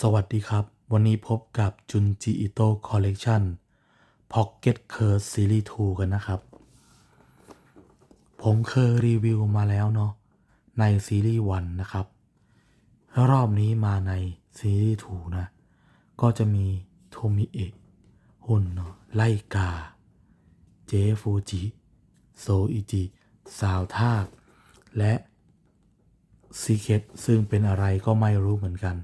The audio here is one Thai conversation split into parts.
สวัสดีครับ วันนี้พบกับจุนจิอิโต้คอลเลกชัน Pocket Curse Series 2กันนะครับ ผมเคยรีวิวมาแล้วเนาะในซีรีส์1นะครับ รอบนี้มาในซีรีส์2นะ ก็จะมีโทมิเอะหุ่นเนาะไลกา เจฟูจิ โซอิจิ สาวทาก และซีเคตซึ่งเป็นอะไรก็ไม่รู้เหมือนกัน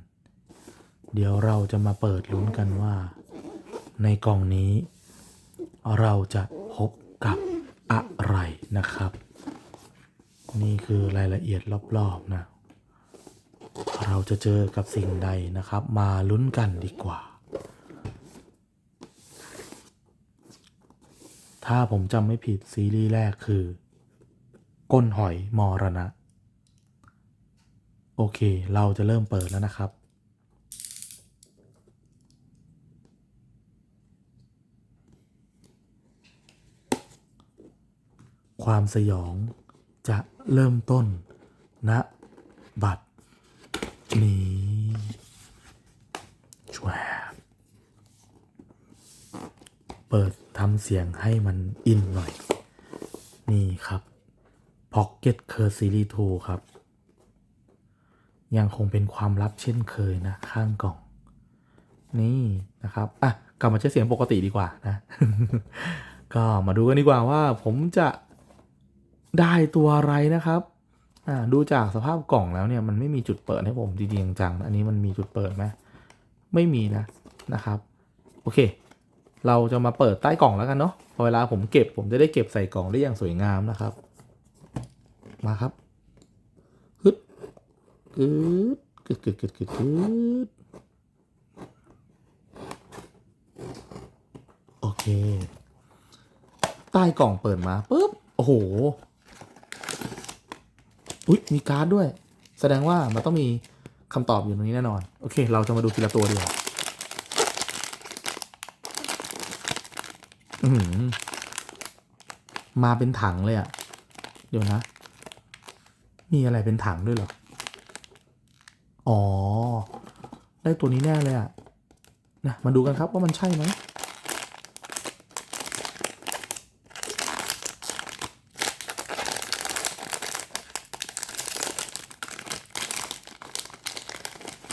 เดี๋ยวเราจะมาเปิดลุ้นกันว่า ในกล่องนี้ เราจะพบกับอะไรนะครับ นี่คือรายละเอียดรอบๆนะ เราจะเจอกับสิ่งใดนะครับ มาลุ้นกันดีกว่า ถ้าผมจำไม่ผิดซีรีส์แรกคือ ก้นหอยมรณะ โอเค เราจะเริ่มเปิดแล้วนะครับ ความสยองจะเริ่มต้นณบัดนี้ชวบเปิดทำเสียงให้มันอินหน่อย นี่ครับ Pocket Curse Series 2ครับ ยังคงเป็นความลับเช่นเคยนะ ข้างกล่อง นี่นะครับ อะ กลับมาใช้เสียงปกติดีกว่านะ ก็มาดูกันดีกว่าว่าผมจะ ได้ตัวอะไรนะครับอ่าดูจากสภาพกล่องแล้วเนี่ยมันไม่มีจุดเปิดให้ผมจริงๆจังๆอันนี้มันมีจุดเปิดไหมไม่มีนะนะครับโอเค เราจะมาเปิดใต้กล่องแล้วกันเนาะพอเวลาผมเก็บผมจะได้เก็บใส่กล่องได้อย่างสวยงามนะครับ มาครับฮึดกึดกึดกึดกึดกึดกึดโอเค ใต้กล่องเปิดมาปุ๊บโอ้โห อุ๊ยมีการ์ดด้วย แสดงว่ามันต้องมีคำตอบอยู่ตรงนี้แน่นอน โอเค เราจะมาดูทีละตัวดีกว่าอืมาเป็นถังเลยอะเดี๋ยวนะ มีอะไรเป็นถังด้วยเหรอ อ๋อ ได้ตัวนี้แน่เลยอะนะ มาดูกันครับว่ามันใช่ไหม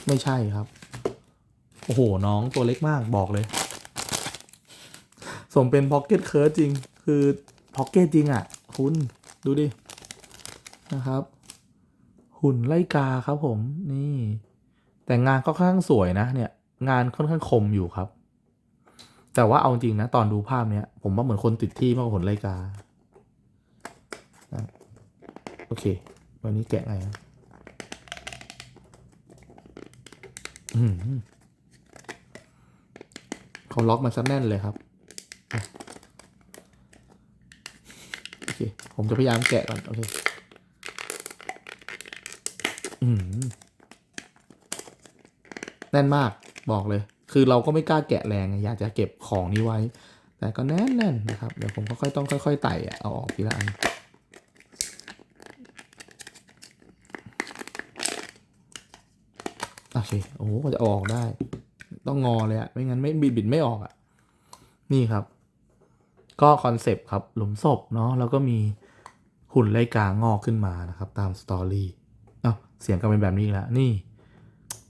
ไม่ใช่ครับ โอ้โห น้องตัวเล็กมากบอกเลย สมเป็นพ็อกเก็ตเคิร์จริง คือพ็อกเก็ตจริงอะ่ะ คุณดูดิ นะครับ หุ่นไล่กาครับผม นี่ แต่งานก็ค่อนข้างสวยนะเนี่ย งานค่อนข้างคมอยู่ครับ แต่ว่าเอาจริงนะ ตอนดูภาพเนี้ย ผมว่าเหมือนคนติดที่มากกว่าหุ่นไล่กาอะโอเค วันนี้แกะไงนะ อืม เขาล็อกมาซะแน่นเลยครับโอเคผมจะพยายามแกะก่อน โอเคอืมแน่นมากบอกเลย คือเราก็ไม่กล้าแกะแรงไงอยากจะเก็บของนี้ไว้ แต่ก็แน่นแน่นๆนะครับ เดี๋ยวผมก็ค่อยต้องค่อยๆไต่เอาออกทีละอัน โอเคโอ้โหจะออกได้ ต้องงอเลยอะไม่งั้นไม่บิดบิดไม่ออกอะนี่ครับ ก็คอนเซปต์ครับหลุมศพเนาะแล้วก็มีหุ่นไลกางอกขึ้นมานะครับ ตามสตอรี่เอ้าเสียงก็เป็นแบบนี้แล้วนี่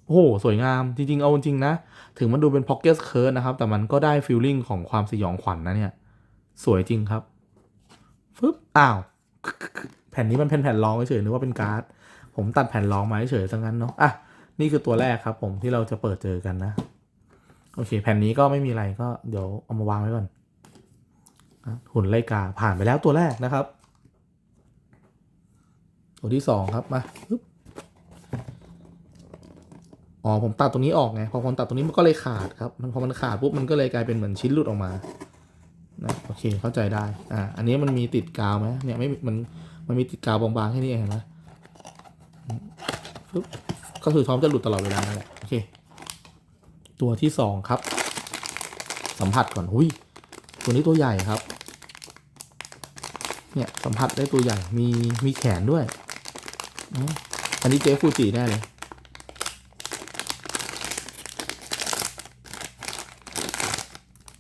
โอ้โห สวยงามจริง ๆ เอาจริงๆนะ ถึงมันดูเป็นพ็อกเก็ตเคิร์นะครับ แต่มันก็ได้ฟีลลิ่งของความสยองขวัญนนะเนี่ย สวยจริงครับฟึบอ้าว แผ่นนี้มันเป็นแผ่นรองเฉยๆนึกว่าเป็นการ์ด ผมตัดแผ่นรองมาเฉยๆซะงั้นเนาะอะ นี่คือตัวแรกครับผมที่เราจะเปิดเจอกันนะ โอเค แผ่นนี้ก็ไม่มีอะไรก็เดี๋ยวเอามาวางไว้ก่อนหุ่นไล่กาผ่านไปแล้วตัวแรกนะครับ ตัวที่สองครับมาอ๋อผมตัดตรงนี้ออกไงพอผมตัดตรงนี้มันก็เลยขาดครับมันพอมันขาดปุ๊บมันก็เลยกลายเป็นเหมือนชิ้นหลุดออกมานะโอเคเข้าใจได้อ่าอันนี้มันมีติดกาวไหมเนี่ยไม่มันมันมีติดกาวบางๆแค่นี้เองเห็นไหมปึ๊บ ก็คือทอมจะหลุดตลอดเวลาแหละโอเค ตัวที่สองครับ สัมผัสก่อนหุ้ยตัวนี้ตัวใหญ่ครับ เนี่ยสัมผัสได้ตัวใหญ่มีมีแขนด้วยอันนี้เจฟูจิแน่เลย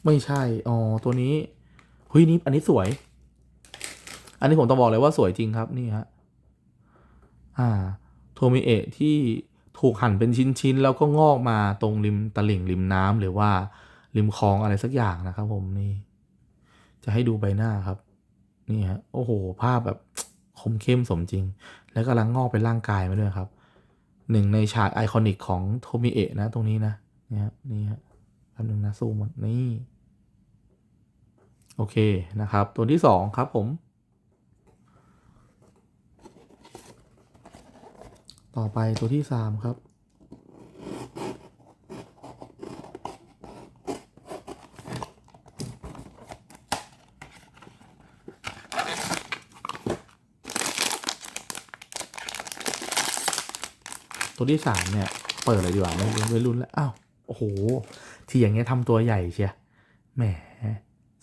ไม่ใช่ อ๋อ ตัวนี้หุ้ยนี่อันนี้สวย อันนี้ผมต้องบอกเลยว่าสวยจริงครับ นี่ฮะ อ่า โทมิเอะที่ ถูกหั่นเป็นชิ้นๆ แล้วก็งอกมาตรงริมตลิ่งริมน้ำหรือว่าริมคลองอะไรสักอย่างนะครับผมนี่ จะให้ดูใบหน้าครับ นี่ฮะโอ้โห ภาพแบบคมเข้มสมจริง แล้วกำลังงอกเป็นร่างกายมาด้วยครับ หนึ่งในฉากไอคอนิกของโทมิเอะนะ ตรงนี้นะนี่ฮะนี่ฮะแป๊บนึงนะซูมมดนี่ โอเคนะครับ ตัวที่สองครับผม ต่อไปตัวที่สามครับ ตัวที่สามเนี่ย เปิดเลยดีกว่าไม่ไม่รุ่นแล้ว อ้าว โอ้โห ที่อย่างเงี้ยทำตัวใหญ่เชียแหม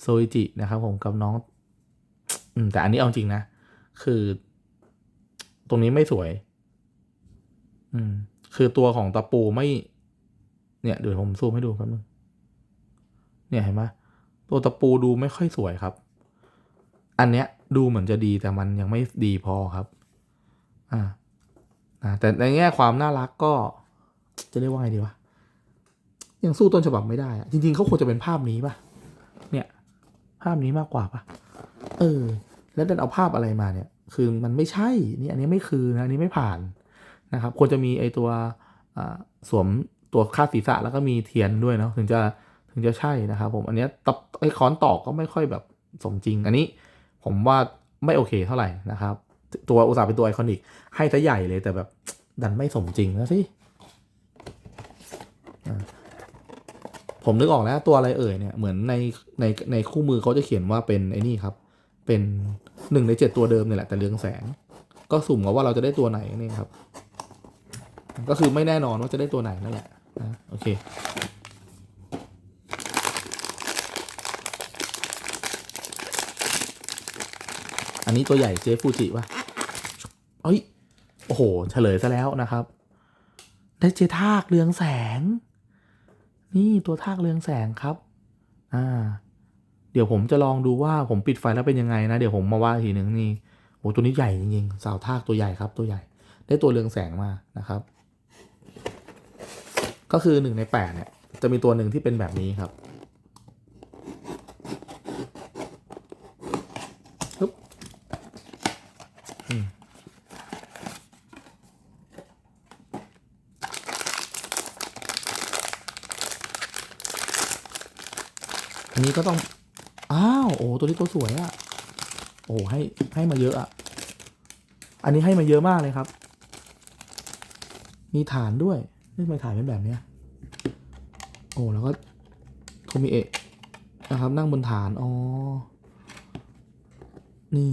โซอิจินะครับผมกับน้อง อืม แต่อันนี้เอาจริงนะ คือ ตรงนี้ไม่สวย อืม คือตัวของตะปูไม่ เนี่ยเดี๋ยวผมซูมให้ดูแป๊บนึงเนี่ยเห็นไหมตัวตะปูดูไม่ค่อยสวยครับ อันเนี้ยดูเหมือนจะดีแต่มันยังไม่ดีพอครับอ่าอ่าแต่ในแง่ความน่ารักก็ จะเรียกว่าไงดีวะยังสู้ต้นฉบับไม่ได้อะจริงๆเขาควรจะเป็นภาพนี้ป่ะ เนี่ย ภาพนี้มากกว่าป่ะ เออ แล้วดันเอาภาพอะไรมาเนี่ย คือมันไม่ใช่ นี่อันนี้ไม่คือนะอันนี้ไม่ผ่าน นะครับควรจะมีไอตัวสวมตัวคาดศีรษะแล้วก็มีเทียนด้วยเนาะถึงจะถึงจะใช่นะครับผมอันนี้ตับไอค้อนตอกก็ไม่ค่อยแบบสมจริง อันนี้ผมว่าไม่โอเคเท่าไหร่นะครับ ตัวอุตสาห์เป็นตัวไอคอนิกให้ซะใหญ่เลยแต่แบบดันไม่สมจริงนะสิผมนึกออกแล้วตัวอะไรเอ่ยเนี่ยเหมือนในในในคู่มือเขาจะเขียนว่าเป็นไอ้นี่ครับ เป็นหนึ่งในเจ็ดตัวเดิมเนี่ยแหละแต่เรืองแสง ก็สุ่มว่าเราจะได้ตัวไหนนี่ครับ ก็คือไม่แน่นอนว่าจะได้ตัวไหนนั่นแหละนะโอเคอันนี้ตัวใหญ่เจฟูจิวะเอ้ย โอ้โห เฉลยซะแล้วนะครับ ได้เจทากเรืองแสง นี่ตัวทากเรืองแสงครับ อ่า เดี๋ยวผมจะลองดูว่าผมปิดไฟแล้วเป็นยังไงนะ เดี๋ยวผมมาว่าทีหนึ่งนี่ โอ้ตัวนี้ใหญ่จริงๆ สาวทากตัวใหญ่ครับ ตัวใหญ่ ได้ตัวเรืองแสงมานะครับ ก็คือหนึ่งในแปดเนี่ยจะมีตัวหนึ่งที่เป็นแบบนี้ครับปึ๊บอืมอันนี้ก็ต้อง อ้าว โอ้ ตัวนี้ตัวสวยอะโอ้ ให้ ให้มาเยอะอะ อันนี้ให้มาเยอะมากเลยครับ มีฐานด้วย นี่ทำไมฐานเป็นแบบเนี้ยโอ้แล้วก็โทมิเอะนะครับ นั่งบนฐาน อ๋อ นี่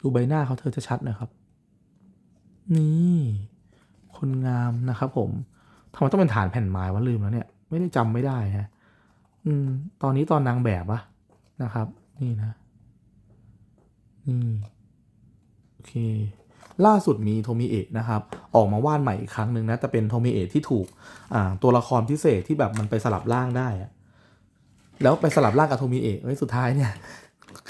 ดูใบหน้าเขาเธอจะชัดนะครับ นี่ คนงามนะครับผมทำไมต้องเป็นฐานแผ่นไม้วะลืมแล้วเนี่ย ไม่ได้จำไม่ได้ฮะ อืม ตอนนี้ตอนนางแบบอะนะครับ นี่นะ นี่ เค ล่าสุดมีโทมิเอะนะครับ ออกมาวาดใหม่อีกครั้งหนึ่งนะ แต่เป็นโทมิเอะที่ถูกตัวละครพิเศษที่แบบมันไปสลับร่างได้ แล้วไปสลับร่างกับโทมิเอะเฮ้ยสุดท้ายเนี่ย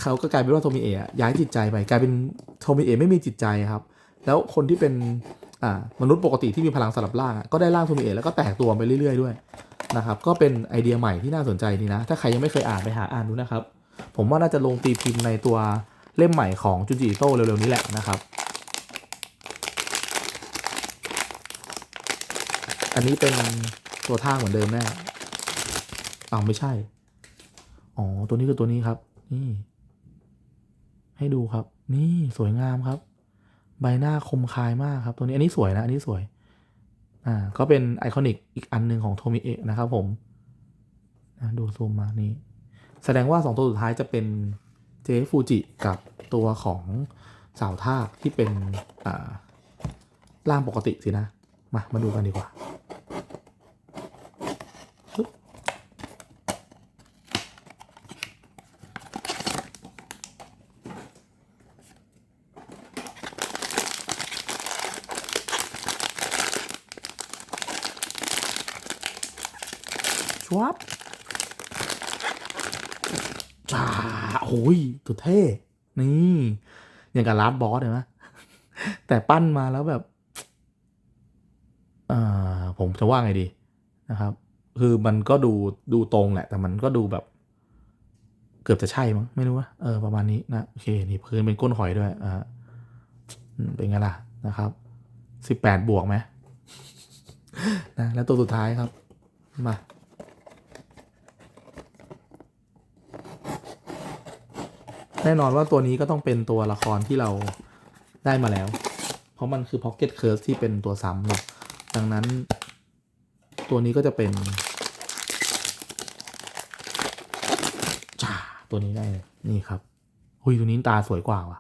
เขาก็กลายเป็นว่าโทมิเอะย้ายจิตใจไปกลายเป็นโทมิเอะไม่มีจิตใจครับ แล้วคนที่เป็นมนุษย์ปกติที่มีพลังสลับร่างก็ได้ร่างโทมิเอะแล้วก็แตกตัวไปเรื่อย ๆ ด้วยนะครับ ก็เป็นไอเดียใหม่ที่น่าสนใจดีนะ ถ้าใครยังไม่เคยอ่านไปหาอ่านดูนะครับ ผมว่าน่าจะลงตีพิมพ์ในตัว เล่มใหม่ของจุจิโต้เร็วๆนี้แหละนะครับ อันนี้เป็นตัวท่าเหมือนเดิมแน่อ้าวไม่ใช่ อ๋อ ตัวนี้คือตัวนี้ครับ นี่ ให้ดูครับ นี่สวยงามครับ ใบหน้าคมคายมากครับ ตัวนี้อันนี้สวยนะ อันนี้สวย อ่า ก็เป็นไอคอนิกอีกอันหนึ่งของโทมิเอะนะครับผมนะดูซูมมานี่ แสดงว่าสองตัวสุดท้ายจะเป็น เจฟูจิกับตัวของสาวทาที่เป็นอ่าร่างปกติสินะ มา มาดูกันดีกว่าชวับ จ้าโอ้ยตัวเท่ นี่ อย่างกับลาดบอสเห็นไหมแต่ปั้นมาแล้วแบบอ่าผมจะว่าไงดีนะครับ คือมันก็ดูดูตรงแหละ แต่มันก็ดูแบบ เกือบจะใช่มั้งไม่รู้ว่าเออประมาณนี้นะโอเค นี่พื้นเป็นก้นหอยด้วยอ่าเป็นไงล่ะนะครับสิบแปดบวกไหมนะแล้วตัวสุดท้ายครับ มา แน่นอนว่าตัวนี้ก็ต้องเป็นตัวละครที่เราได้มาแล้ว เพราะมันคือ Pocket Curse ที่เป็นตัวซ้ำเนาะดังนั้นตัวนี้ก็จะเป็นจ้าตัวนี้ได้เลยนี่ครับหุยตัวนี้ตาสวยกว่าว่ะ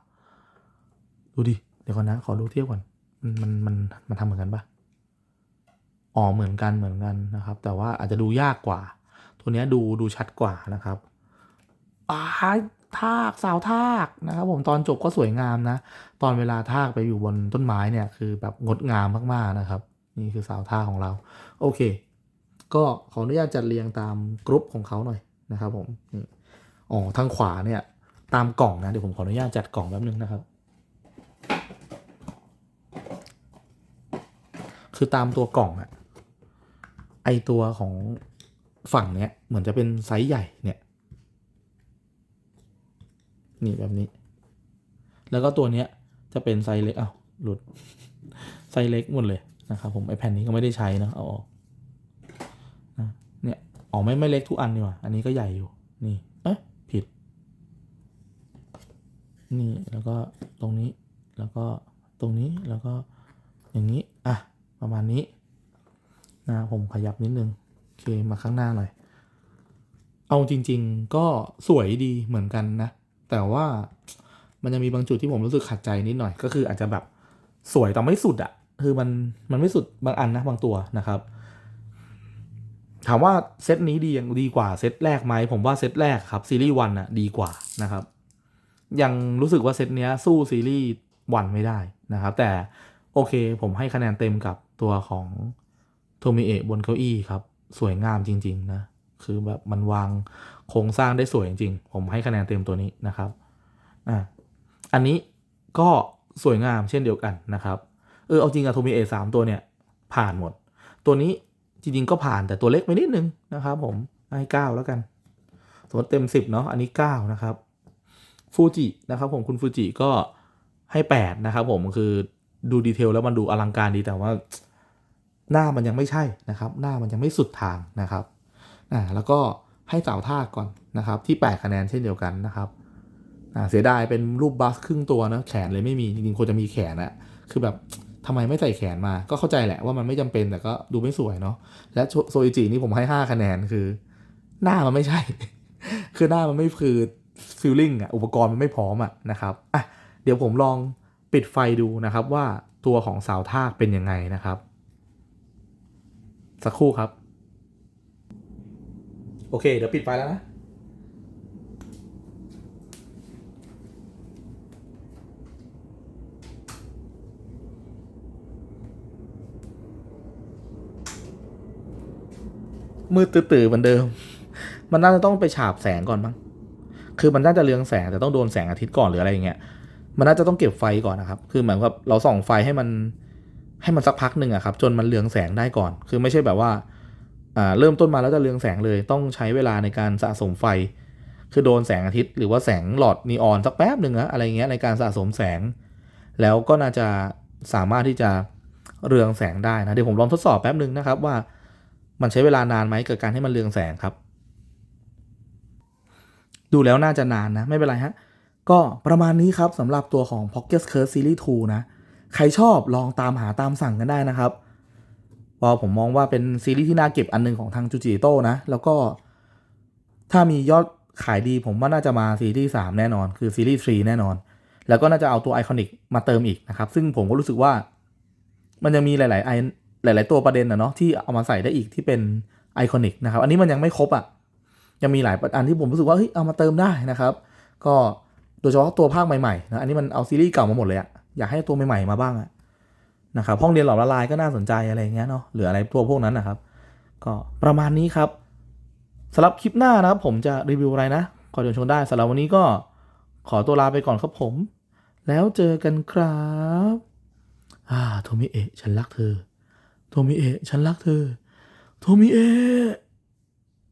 ดูดิ เดี๋ยวก่อนนะ ขอดูเทียบก่อน มันมันมันมันทำเหมือนกันปะอ๋อเหมือนกันเหมือนกันนะครับ แต่ว่าอาจจะดูยากกว่า ตัวนี้ดูดูชัดกว่านะครับอ้า ทากสาวทากนะครับผมตอนจบก็สวยงามนะ ตอนเวลาทากไปอยู่บนต้นไม้เนี่ยคือแบบงดงามมากๆนะครับ นี่คือสาวทากของเรา โอเค ก็ขออนุญาตจัดเรียงตามกรุ๊ปของเขาหน่อยนะครับผมอ๋อทางขวาเนี่ยตามกล่องนะเดี๋ยวผมขออนุญาตจัดกล่องแป๊บนึงนะครับ คือตามตัวกล่องอะไอตัวของฝั่งเนี้ยเหมือนจะเป็นไซส์ใหญ่เนี่ย นี่แบบนี้ แล้วก็ตัวเนี้ยจะเป็นไซส์เล็กอ้าวหลุดไซส์เล็กหมดเลยนะครับผมไอแผ่นนี้ก็ไม่ได้ใช้นะเอาออกนะเนี่ยอ๋อไม่ไม่เล็กทุกอันนี่ว่าอันนี้ก็ใหญ่อยู่นี่เอ๊ะผิด นี่แล้วก็ตรงนี้แล้วก็ตรงนี้แล้วก็อย่างนี้อะประมาณนี้นะผมขยับนิดนึงโอเคมาข้างหน้าหน่อย เอาจริง ๆ ก็สวยดีเหมือนกันนะ แต่ว่ามันจะมีบางจุดที่ผมรู้สึกขัดใจนิดหน่อย ก็คืออาจจะแบบสวยแต่ไม่สุดอะคือมันมันไม่สุดบางอันนะบางตัวนะครับ ถามว่าเซตนี้ดียังดีกว่าเซตแรกไหมผมว่าเซตแรกครับซีรีส์วันอะดีกว่านะครับ ยังรู้สึกว่าเซตเนี้ยสู้ซีรีส์วันไม่ได้นะครับ แต่โอเคผมให้คะแนนเต็มกับตัวของโทมิเอะบนเก้าอี้ครับ สวยงามจริง ๆ นะ คือแบบมันวางโครงสร้างได้สวยจริงๆ ผมให้คะแนนเต็มตัวนี้นะครับอะอันนี้ก็สวยงามเช่นเดียวกันนะครับ เออเอาจริงอะโทมิเอสามตัวเนี่ยผ่านหมด ตัวนี้จริงๆก็ผ่านแต่ตัวเล็กไปนิดนึงนะครับผมให้เก้าแล้วกัน สมมติเต็มสิบเนาะอันนี้เก้านะครับฟูจินะครับผมคุณฟูจิก็ให้แปดนะครับผมคือดูดีเทลแล้วมันดูอลังการดีแต่ว่า หน้ามันยังไม่ใช่นะครับ หน้ามันยังไม่สุดทางนะครับ อ่าแล้วก็ให้สาวท่าก่อนนะครับ ที่ 8 คะแนนเช่นเดียวกันนะครับอ่าเสียดายเป็นรูปบัสครึ่งตัวนะแขนเลยไม่มีจริงๆควรจะมีแขนอะคือแบบทำไมไม่ใส่แขนมา ก็เข้าใจแหละว่ามันไม่จำเป็นแต่ก็ดูไม่สวยเนาะและโชโซอิจินี่ผมให้ 5 คะแนนคือ หน้ามันไม่ใช่ คือหน้ามันไม่คือฟิลลิ่งอะอุปกรณ์มันไม่พร้อมอะนะครับอะเดี๋ยวผมลองปิดไฟดูนะครับว่าตัวของสาวทากเป็นยังไงนะครับ สักครู่ครับ โอเค เดี๋ยวปิดไฟแล้วนะ มืดตื่อๆเหมือนเดิม มันน่าจะต้องไปฉาบแสงก่อนมั้ง คือมันน่าจะเรืองแสงแต่ต้องโดนแสงอาทิตย์ก่อนหรืออะไรอย่างเงี้ย มันน่าจะต้องเก็บไฟก่อนนะครับ คือเหมือนกับเราส่องไฟให้มันให้มันสักพักหนึ่งอะครับ จนมันเรืองแสงได้ก่อน คือไม่ใช่แบบว่า เริ่มต้นมาแล้วจะเรืองแสงเลย ต้องใช้เวลาในการสะสมไฟ คือโดนแสงอาทิตย์ หรือว่าแสงหลอดนีออนสักแป๊บหนึ่งอะอะไรเงี้ยในการสะสมแสง แล้วก็น่าจะสามารถที่จะเรืองแสงได้นะเดี๋ยวผมลองทดสอบแป๊บหนึ่งนะครับว่ามันใช้เวลานานไหมเกับการให้มันเรืองแสงครับ ดูแล้วน่าจะนานนะไม่เป็นไรฮะก็ประมาณนี้ครับสำหรับตัวของ Pocket Curse Series 2 นะ ใครชอบลองตามหาตามสั่งกันได้นะครับ ผมมองว่าเป็นซีรีส์ที่น่าเก็บอันหนึงของทางจูจิโต้นะ แล้วก็ถ้ามียอดขายดีผมว่าน่าจะมาซีรีส์3แน่นอน คือซีรีส์3แน่นอน แล้วก็น่าจะเอาตัวไอคอนิกมาเติมอีกนะครับ ซึ่งผมก็รู้สึกว่า มันยังมีหลาย ๆ ไอหลาย ๆ ตัวประเด็นนะเนาะที่เอามาใส่ได้อีกที่เป็นไอคอนิกนะครับ อันนี้มันยังไม่ครบอะ่ะยังมีหลายอันที่ผมรู้สึกว่าเฮ้ยเอามาเติมได้นะครับ ก็โดยเฉพาะตัวภาคใหม่ ๆ นะอันนี้มันเอาซีรีส์เก่ามาหมดเลยอะอยากให้ตัวใหม่ ๆ มาบ้างอะ นะครับห้องเรียนหลอมละลายก็น่าสนใจอะไรเงี้ยเนาะหรืออะไรตัวพวกนั้นนะครับ ก็ประมาณนี้ครับสำหรับคลิปหน้านะครับ ผมจะรีวิวอะไรนะขอเดินชมได้สำหรับวันนี้ก็ขอตัวลาไปก่อนครับผม แล้วเจอกันครับอ่าโทมิเอะฉันรักเธอโทมิเอะฉันรักเธอโทมิเอะ